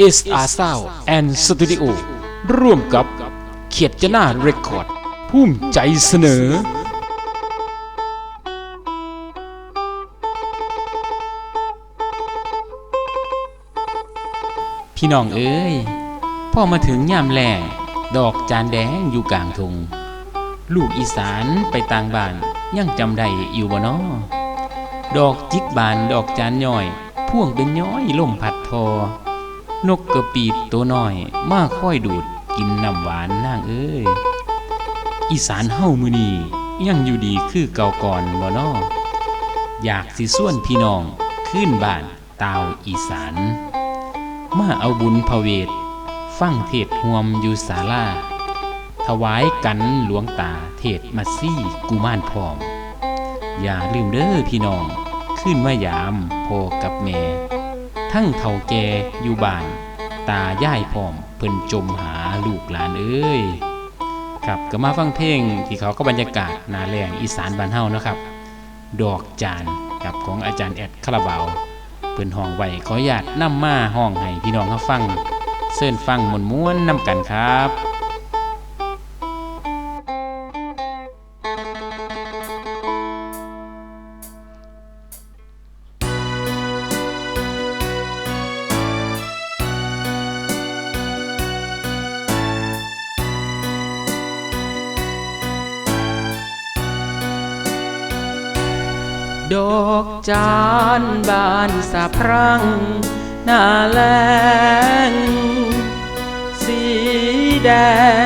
SR Sound and Studio ร่วมกับเขียดจนาเรคคอร์ดภูมิใจเสนอ พี่น้องเอ้ยพ่อมาถึงยามแล่ดอกจานแดงอยู่กลางทงลูกอีสานไปต่างบ้านยังจำได้อยู่บ่นอดอกจิกบานดอกจานย่อย พ่วงเป็นย้อยล่มพัดทอ นกกระปีดตัวน้อย มาค่อยดูดกินน้ำหวานนางเอ้ย อีสานเฮ้ามือนียังอยู่ดีคือเก่าก่อนบ่น้ออยากสิส่วนพี่น้องขึ้นบ้านตาวอีสาน มาเอาบุญพระเวท ฟังเทศห่วมอยู่ศาลาถวายกันหลวงตาเทศมาซี่กุมารพร้อม อย่าลืมเด้อพี่น้อง ขึ้นมายามพ่อกับแม่ ทั้งเท่าแก่อยู่บ้าน ตาย่ายพร้อม เพิ่นจมหาลูกหลานเอ้ยครับก็มาฟังเพลงที่เขาก็บรรยากาศนาแรงอีสานบ้านเฮานะครับ ดอกจานกับของอาจารย์แอดคาราบาวเพิ่นห้องไว้ขออนุญาตนำมาห้องให้พี่น้องเขาฟังเสิ้นฟังมวนม้วนๆนำกันครับ ดอกจานบานสะพรั่งหน้าแลงสีแด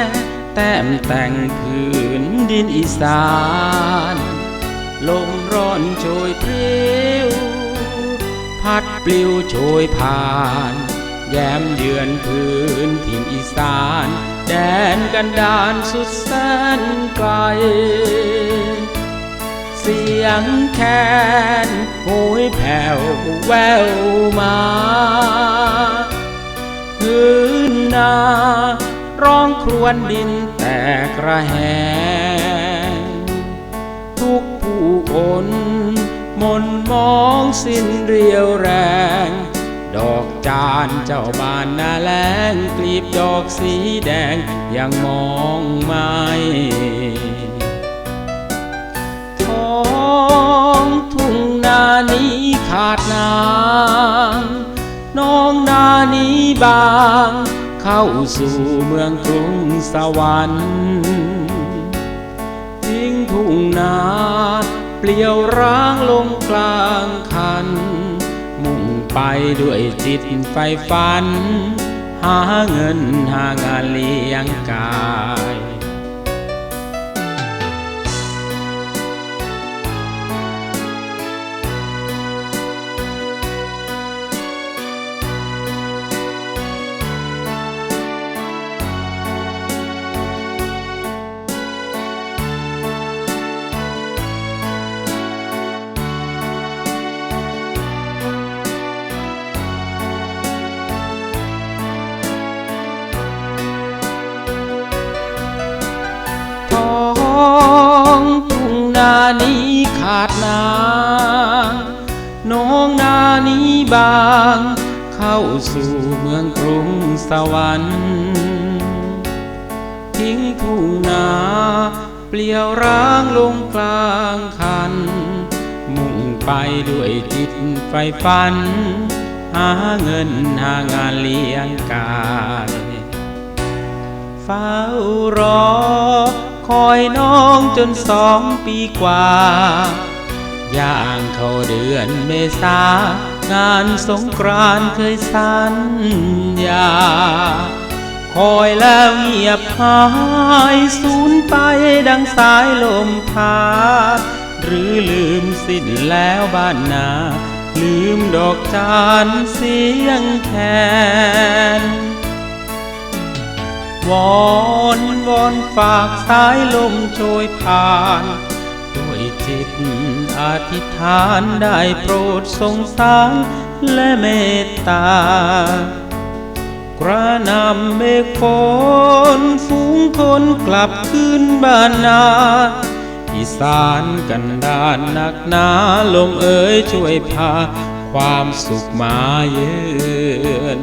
ง แต้มแต่งผืนดินอีสาน ลมร้อนโชยพริ้ว พัดปลิวโชยผ่าน แย้มเยือนพื้นถิ่นอีสาน แดนกันดานสุดแสนไกล เสียงแคนโหยแผ่วแววมาพื้นนา ร้องครวญดินแตกระแหงทุกผู้คนมนมองสิ้นเรียวแรง ดอกจานเจ้าบานนาแลงกลีบดอกสีแดงยังมองไม่ ทุ่งนานี้ขาดนางน้องนานี้บาง เข้าสู่เมืองกรุงสวรรค์ทิ้งทุ่งนาเปลี่ยวร้างลงกลางคัน มุ่งไปด้วยจิตไฟฝัน หาเงินหางานเลี้ยงกาย นานี้ขาดนางน้องนานี้บาง เข้าสู่เมืองกรุงสวรรค์ทิ้งทุ่งนาเปลี่ยวร้างลงกลางคัน มุ่งไปด้วยจิตไฟฝัน หาเงินหางานเลี้ยงกายเฝ้ารอ คอยน้องจนสองปีกว่า ย่างเข้าเดือนเมษางานสงกรานเคยสัญญา คอยแล้วเงียบหายสูญไปดังสายลมพาหรือลืมสิ้นแล้วบ้านนา ลืมดอกจานเสียงแคน วอนวอนฝากสายลมโชยผ่านด้วยจิตอธิษฐานได้โปรดสงสารและเมตตากระนำเมฆฝนฝูงคนกลับคืนบ้านนาอีสานกันดานหนักหนาลมเอ๋ยช่วยพา ความสุขมาเยือน